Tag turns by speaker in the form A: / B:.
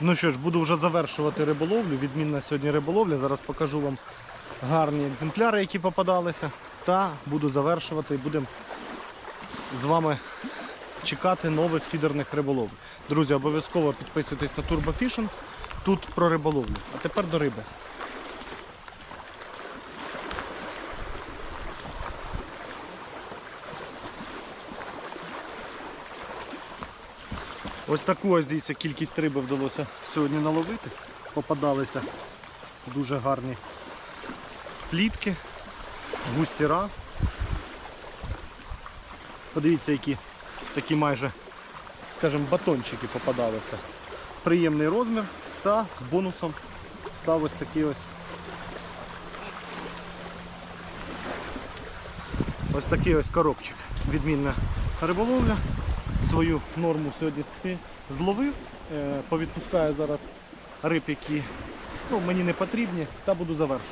A: Ну що ж, буду вже завершувати риболовлю. Відмінна сьогодні риболовля. Зараз покажу вам гарні екземпляри, які попадалися. Та буду завершувати і будемо з вами чекати нових фідерних риболов. Друзі, обов'язково підписуйтесь на Turbo Fishing. Тут про риболовлю. А тепер до риби. Ось таку ось дивіться кількість риби вдалося сьогодні наловити. Попадалися дуже гарні плітки, густіра. Подивіться, які такі майже, скажімо, батончики попадалися. Приємний розмір та бонусом став ось такий ось. Ось такий ось коробчик. Відмінна риболовля. Свою норму сьогодні зловив. Е, Повідпускаю зараз риб, які ну, мені не потрібні, та буду завершувати.